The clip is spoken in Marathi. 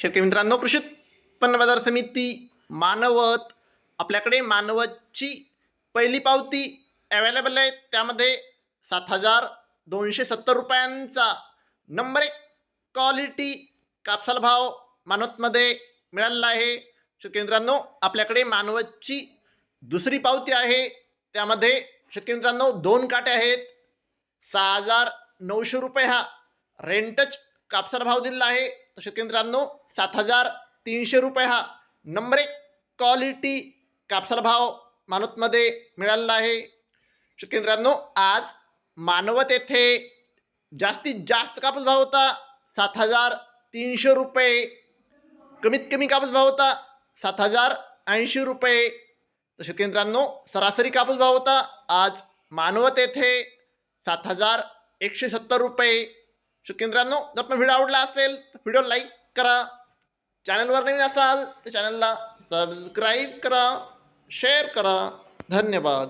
शेतकरी मित्रांनो कृषी उत्पन्न बाजार समिती मानवत आपल्याकडे मानवतची पहिली पावती अवेलेबल आहे. त्यामध्ये सात हजार दोनशे सत्तर रुपयांचा नंबर एक क्वालिटी कापसाला भाव मानवतमध्ये मिळालेला आहे. शेतकरी मित्रांनो आपल्याकडे मानवतची दुसरी पावती आहे. त्यामध्ये शेतकरी मित्रांनो दोन काटे आहेत. सहा हजार नऊशे रुपये हा रेंटच कापसाला भाव दिलेला आहे. तर शेतकरी मित्रांनो सात हजार तीनशे रुपये हा नंबर एक क्वालिटी कापसाला भाव मानवतमध्ये मिळालेला आहे. शेतकरी मित्रांनो आज मानवत येथे जास्तीत जास्त कापूस भाव होता सात हजार तीनशे रुपये. कमीत कमी कापूस भाव होता सात हजार ऐंशी रुपये. तर शेतकरी मित्रांनो सरासरी कापूस भाव होता आज मानवत येथे सात हजार एकशे सत्तर रुपये. शेतकरी मित्रांनो जर पण व्हिडिओ आवडला असेल व्हिडिओ लाईक करा. चॅनलवर नवीन असाल तर चॅनलला सबस्क्राईब करा शेअर करा. धन्यवाद.